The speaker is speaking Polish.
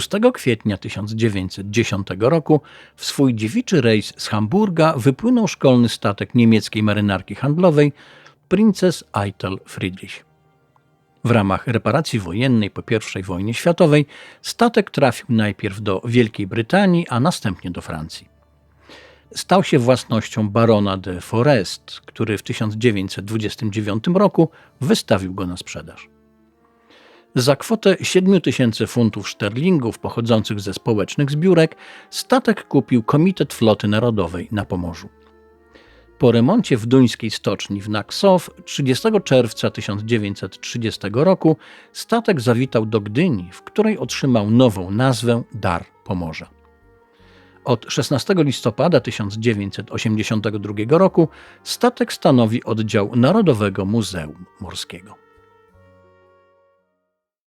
6 kwietnia 1910 roku w swój dziewiczy rejs z Hamburga wypłynął szkolny statek niemieckiej marynarki handlowej Princes Eitel Friedrich. W ramach reparacji wojennej po I wojnie światowej statek trafił najpierw do Wielkiej Brytanii, a następnie do Francji. Stał się własnością barona de Forest, który w 1929 roku wystawił go na sprzedaż. Za kwotę 7 tysięcy funtów szterlingów pochodzących ze społecznych zbiórek statek kupił Komitet Floty Narodowej na Pomorzu. Po remoncie w duńskiej stoczni w Naksow 30 czerwca 1930 roku statek zawitał do Gdyni, w której otrzymał nową nazwę Dar Pomorza. Od 16 listopada 1982 roku statek stanowi oddział Narodowego Muzeum Morskiego.